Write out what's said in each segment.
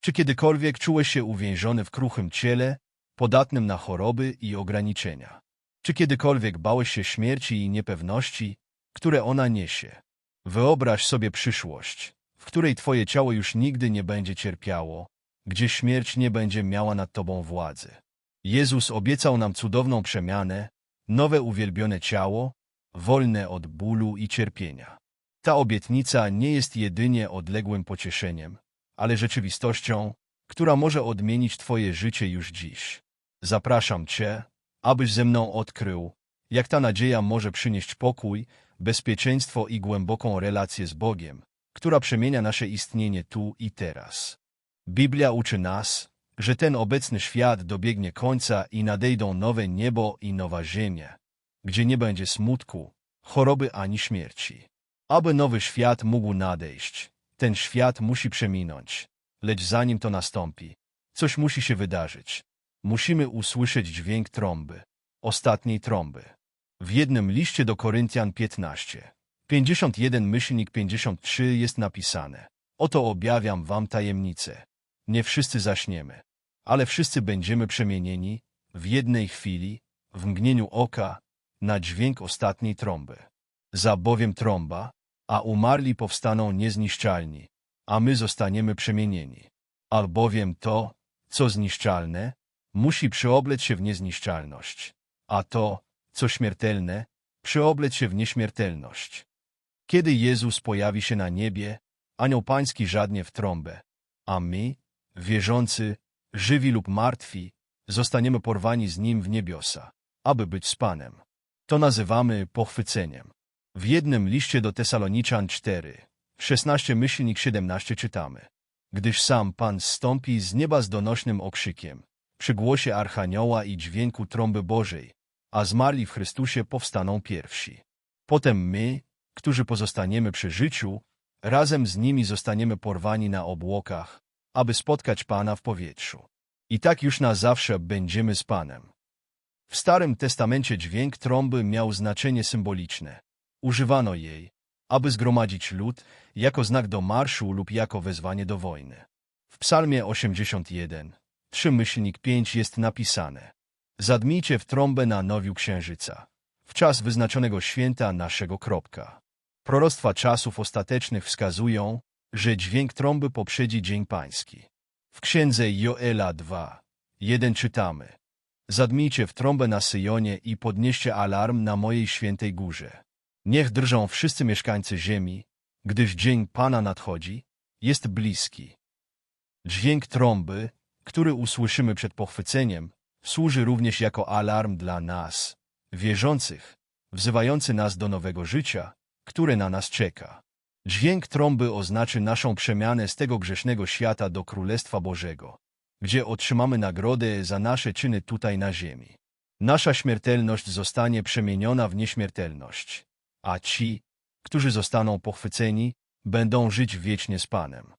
Czy kiedykolwiek czułeś się uwięziony w kruchym ciele, podatnym na choroby i ograniczenia? Czy kiedykolwiek bałeś się śmierci i niepewności, które ona niesie? Wyobraź sobie przyszłość, w której twoje ciało już nigdy nie będzie cierpiało, gdzie śmierć nie będzie miała nad tobą władzy. Jezus obiecał nam cudowną przemianę, nowe uwielbione ciało, wolne od bólu i cierpienia. Ta obietnica nie jest jedynie odległym pocieszeniem, ale rzeczywistością, która może odmienić Twoje życie już dziś. Zapraszam Cię, abyś ze mną odkrył, jak ta nadzieja może przynieść pokój, bezpieczeństwo i głęboką relację z Bogiem, która przemienia nasze istnienie tu i teraz. Biblia uczy nas, że ten obecny świat dobiegnie końca i nadejdą nowe niebo i nowa ziemia, gdzie nie będzie smutku, choroby ani śmierci. Aby nowy świat mógł nadejść, ten świat musi przeminąć, lecz zanim to nastąpi, coś musi się wydarzyć. Musimy usłyszeć dźwięk trąby, ostatniej trąby. W jednym liście do Koryntian 15, 51 myślnik 53 jest napisane Oto objawiam wam tajemnicę. Nie wszyscy zaśniemy, ale wszyscy będziemy przemienieni w jednej chwili, w mgnieniu oka, na dźwięk ostatniej trąby. Za bowiem trąba, a umarli powstaną niezniszczalni, a my zostaniemy przemienieni. Albowiem to, co zniszczalne, musi przyobleć się w niezniszczalność, a to, co śmiertelne, przyobleć się w nieśmiertelność. Kiedy Jezus pojawi się na niebie, anioł pański żadnie w trąbę, a my, wierzący, żywi lub martwi, zostaniemy porwani z Nim w niebiosa, aby być z Panem. To nazywamy pochwyceniem. W jednym liście do Tesaloniczan 4, 16 myślnik 17 czytamy. Gdyż sam Pan zstąpi z nieba z donośnym okrzykiem, przy głosie Archanioła i dźwięku trąby Bożej, a zmarli w Chrystusie powstaną pierwsi. Potem my, którzy pozostaniemy przy życiu, razem z nimi zostaniemy porwani na obłokach, aby spotkać Pana w powietrzu. I tak już na zawsze będziemy z Panem. W Starym Testamencie dźwięk trąby miał znaczenie symboliczne. Używano jej, aby zgromadzić lud, jako znak do marszu lub jako wezwanie do wojny. W Psalmie 81, 3 myślnik 5 jest napisane Zadmijcie w trąbę na nowiu księżyca, w czas wyznaczonego święta naszego kropka. Proroctwa czasów ostatecznych wskazują, że dźwięk trąby poprzedzi Dzień Pański. W księdze Joela 2, 1 czytamy Zadmijcie w trąbę na Syjonie i podnieście alarm na mojej świętej górze. Niech drżą wszyscy mieszkańcy ziemi, gdyż dzień Pana nadchodzi, jest bliski. Dźwięk trąby, który usłyszymy przed pochwyceniem, służy również jako alarm dla nas, wierzących, wzywający nas do nowego życia, które na nas czeka. Dźwięk trąby oznaczy naszą przemianę z tego grzesznego świata do Królestwa Bożego, gdzie otrzymamy nagrodę za nasze czyny tutaj na ziemi. Nasza śmiertelność zostanie przemieniona w nieśmiertelność, a ci, którzy zostaną pochwyceni, będą żyć wiecznie z Panem.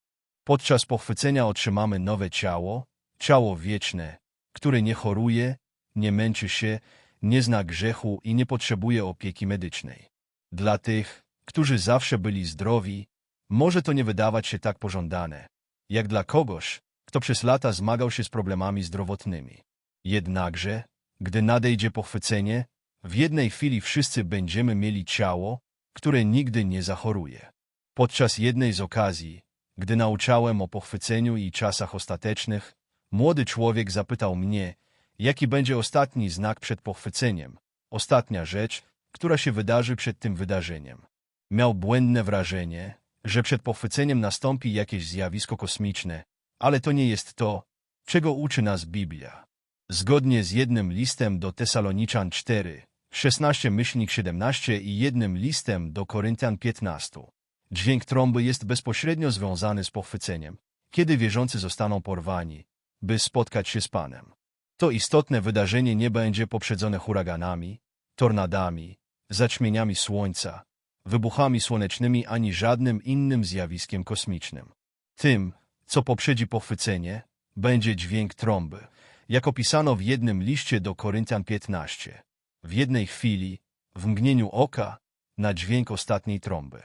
Podczas pochwycenia otrzymamy nowe ciało, ciało wieczne, które nie choruje, nie męczy się, nie zna grzechu i nie potrzebuje opieki medycznej. Dla tych, którzy zawsze byli zdrowi, może to nie wydawać się tak pożądane, jak dla kogoś, kto przez lata zmagał się z problemami zdrowotnymi. Jednakże, gdy nadejdzie pochwycenie, w jednej chwili wszyscy będziemy mieli ciało, które nigdy nie zachoruje. Podczas jednej z okazji, gdy nauczałem o pochwyceniu i czasach ostatecznych, młody człowiek zapytał mnie, jaki będzie ostatni znak przed pochwyceniem, ostatnia rzecz, która się wydarzy przed tym wydarzeniem. Miał błędne wrażenie, że przed pochwyceniem nastąpi jakieś zjawisko kosmiczne, ale to nie jest to, czego uczy nas Biblia. Zgodnie z jednym listem do Tesaloniczan 4, 16 myślnik 17 i jednym listem do Koryntian 15. Dźwięk trąby jest bezpośrednio związany z pochwyceniem, kiedy wierzący zostaną porwani, by spotkać się z Panem. To istotne wydarzenie nie będzie poprzedzone huraganami, tornadami, zaćmieniami słońca, wybuchami słonecznymi ani żadnym innym zjawiskiem kosmicznym. Tym, co poprzedzi pochwycenie, będzie dźwięk trąby, jak opisano w jednym liście do Koryntian 15. W jednej chwili, w mgnieniu oka, na dźwięk ostatniej trąby.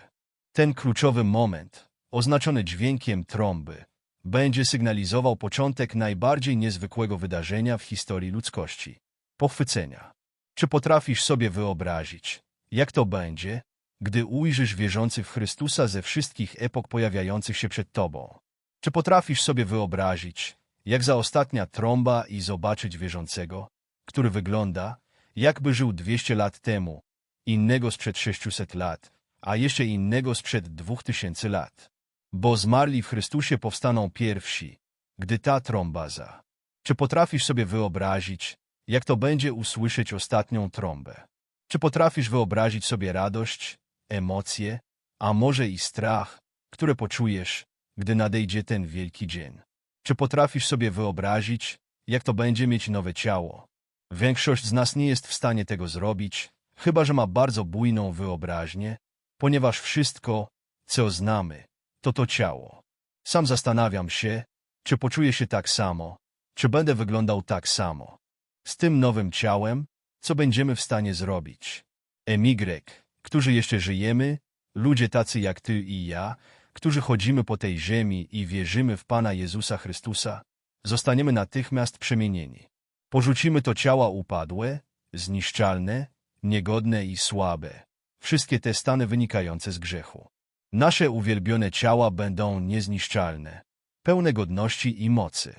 Ten kluczowy moment, oznaczony dźwiękiem trąby, będzie sygnalizował początek najbardziej niezwykłego wydarzenia w historii ludzkości pochwycenia. Czy potrafisz sobie wyobrazić, jak to będzie, gdy ujrzysz wierzących w Chrystusa ze wszystkich epok pojawiających się przed Tobą? Czy potrafisz sobie wyobrazić, jak za ostatnia trąba i zobaczyć wierzącego, który wygląda, jakby żył 200 lat temu, innego sprzed 600 lat, a jeszcze innego sprzed 2000 lat? Bo zmarli w Chrystusie powstaną pierwsi, gdy ta trąba za. Czy potrafisz sobie wyobrazić, jak to będzie usłyszeć ostatnią trąbę? Czy potrafisz wyobrazić sobie radość, emocje, a może i strach, które poczujesz, gdy nadejdzie ten wielki dzień? Czy potrafisz sobie wyobrazić, jak to będzie mieć nowe ciało? Większość z nas nie jest w stanie tego zrobić, chyba że ma bardzo bujną wyobraźnię, ponieważ wszystko, co znamy, to to ciało. Sam zastanawiam się, czy poczuję się tak samo, czy będę wyglądał tak samo. Z tym nowym ciałem, co będziemy w stanie zrobić. Emigrek, którzy jeszcze żyjemy, ludzie tacy jak ty i ja, którzy chodzimy po tej ziemi i wierzymy w Pana Jezusa Chrystusa, zostaniemy natychmiast przemienieni. Porzucimy to ciała upadłe, zniszczalne, niegodne i słabe, wszystkie te stany wynikające z grzechu. Nasze uwielbione ciała będą niezniszczalne, pełne godności i mocy.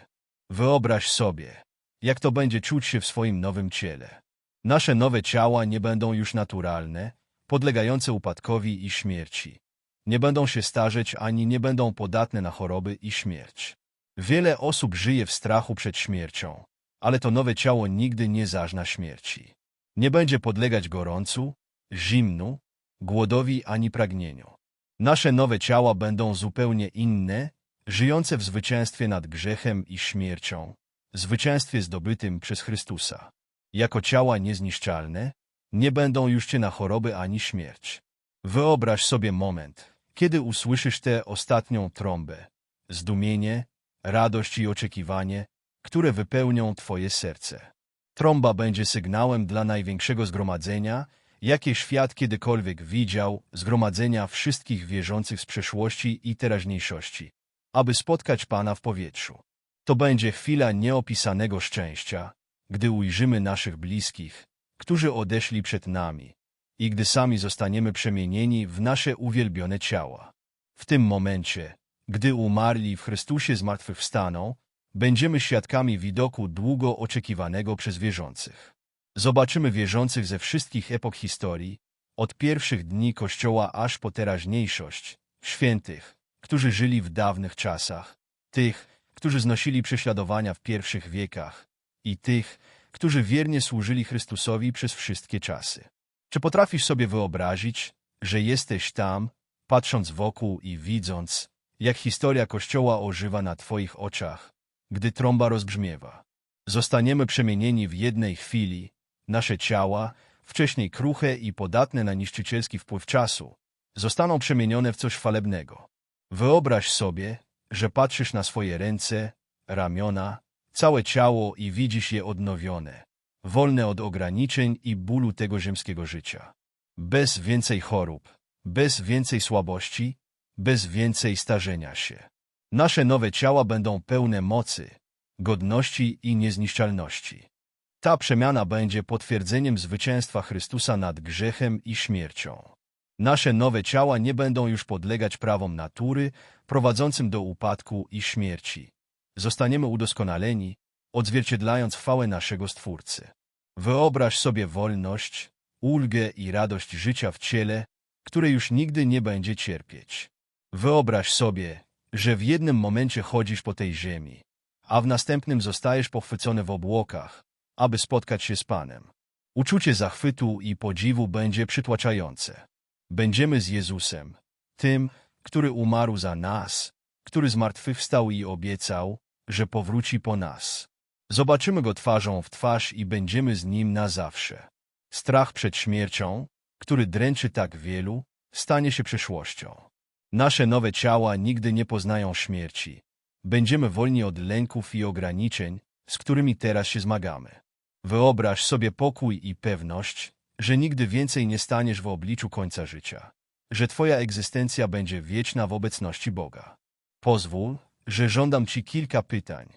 Wyobraź sobie, jak to będzie czuć się w swoim nowym ciele. Nasze nowe ciała nie będą już naturalne, podlegające upadkowi i śmierci. Nie będą się starzeć ani nie będą podatne na choroby i śmierć. Wiele osób żyje w strachu przed śmiercią, ale to nowe ciało nigdy nie zażna śmierci. Nie będzie podlegać gorącu, zimnu, głodowi ani pragnieniu. Nasze nowe ciała będą zupełnie inne, żyjące w zwycięstwie nad grzechem i śmiercią, zwycięstwie zdobytym przez Chrystusa. Jako ciała niezniszczalne, nie będą już cię na choroby ani śmierć. Wyobraź sobie moment, kiedy usłyszysz tę ostatnią trąbę, zdumienie, radość i oczekiwanie, które wypełnią twoje serce. Trąba będzie sygnałem dla największego zgromadzenia, jakie świat kiedykolwiek widział, zgromadzenia wszystkich wierzących z przeszłości i teraźniejszości, aby spotkać Pana w powietrzu. To będzie chwila nieopisanego szczęścia, gdy ujrzymy naszych bliskich, którzy odeszli przed nami, i gdy sami zostaniemy przemienieni w nasze uwielbione ciała. W tym momencie, gdy umarli w Chrystusie zmartwychwstaną, będziemy świadkami widoku długo oczekiwanego przez wierzących. Zobaczymy wierzących ze wszystkich epok historii, od pierwszych dni Kościoła aż po teraźniejszość, świętych, którzy żyli w dawnych czasach, tych, którzy znosili prześladowania w pierwszych wiekach i tych, którzy wiernie służyli Chrystusowi przez wszystkie czasy. Czy potrafisz sobie wyobrazić, że jesteś tam, patrząc wokół i widząc, jak historia Kościoła ożywa na Twoich oczach, gdy trąba rozbrzmiewa? Zostaniemy przemienieni w jednej chwili, nasze ciała, wcześniej kruche i podatne na niszczycielski wpływ czasu, zostaną przemienione w coś chwalebnego. Wyobraź sobie, że patrzysz na swoje ręce, ramiona, całe ciało i widzisz je odnowione, wolne od ograniczeń i bólu tego ziemskiego życia. Bez więcej chorób, bez więcej słabości, bez więcej starzenia się. Nasze nowe ciała będą pełne mocy, godności i niezniszczalności. Ta przemiana będzie potwierdzeniem zwycięstwa Chrystusa nad grzechem i śmiercią. Nasze nowe ciała nie będą już podlegać prawom natury, prowadzącym do upadku i śmierci. Zostaniemy udoskonaleni, odzwierciedlając chwałę naszego Stwórcy. Wyobraź sobie wolność, ulgę i radość życia w ciele, które już nigdy nie będzie cierpieć. Wyobraź sobie, że w jednym momencie chodzisz po tej ziemi, a w następnym zostajesz pochwycony w obłokach, aby spotkać się z Panem. Uczucie zachwytu i podziwu będzie przytłaczające. Będziemy z Jezusem, tym, który umarł za nas, który zmartwychwstał i obiecał, że powróci po nas. Zobaczymy Go twarzą w twarz i będziemy z Nim na zawsze. Strach przed śmiercią, który dręczy tak wielu, stanie się przyszłością. Nasze nowe ciała nigdy nie poznają śmierci. Będziemy wolni od lęków i ograniczeń, z którymi teraz się zmagamy. Wyobraź sobie pokój i pewność, że nigdy więcej nie staniesz w obliczu końca życia, że Twoja egzystencja będzie wieczna w obecności Boga. Pozwól, że żądam ci kilka pytań.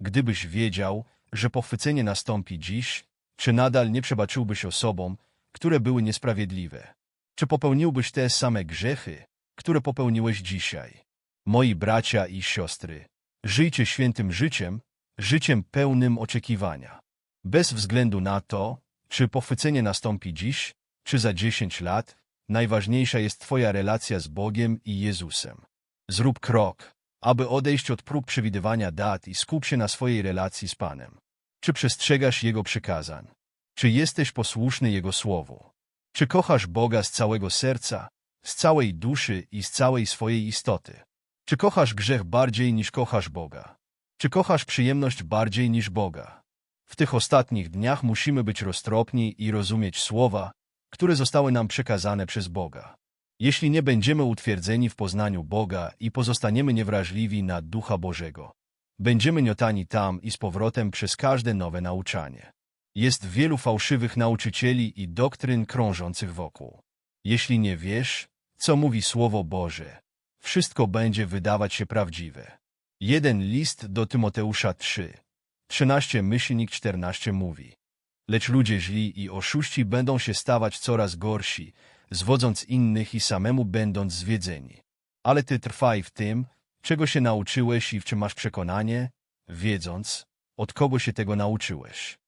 Gdybyś wiedział, że pochwycenie nastąpi dziś, czy nadal nie przebaczyłbyś osobom, które były niesprawiedliwe? Czy popełniłbyś te same grzechy, które popełniłeś dzisiaj? Moi bracia i siostry, żyjcie świętym życiem, życiem pełnym oczekiwania. Bez względu na to, czy pochwycenie nastąpi dziś, czy za dziesięć lat, najważniejsza jest Twoja relacja z Bogiem i Jezusem. Zrób krok, aby odejść od prób przewidywania dat i skup się na swojej relacji z Panem. Czy przestrzegasz Jego przykazań? Czy jesteś posłuszny Jego Słowu? Czy kochasz Boga z całego serca, z całej duszy i z całej swojej istoty? Czy kochasz grzech bardziej niż kochasz Boga? Czy kochasz przyjemność bardziej niż Boga? W tych ostatnich dniach musimy być roztropni i rozumieć słowa, które zostały nam przekazane przez Boga. Jeśli nie będziemy utwierdzeni w poznaniu Boga i pozostaniemy niewrażliwi na Ducha Bożego, będziemy niotani tam i z powrotem przez każde nowe nauczanie. Jest wielu fałszywych nauczycieli i doktryn krążących wokół. Jeśli nie wiesz, co mówi Słowo Boże, wszystko będzie wydawać się prawdziwe. Jeden list do Tymoteusza 3, 13 myślnik 14 mówi. Lecz ludzie źli i oszuści będą się stawać coraz gorsi, zwodząc innych i samemu będąc zwiedzeni. Ale ty trwaj w tym, czego się nauczyłeś i w czym masz przekonanie, wiedząc, od kogo się tego nauczyłeś.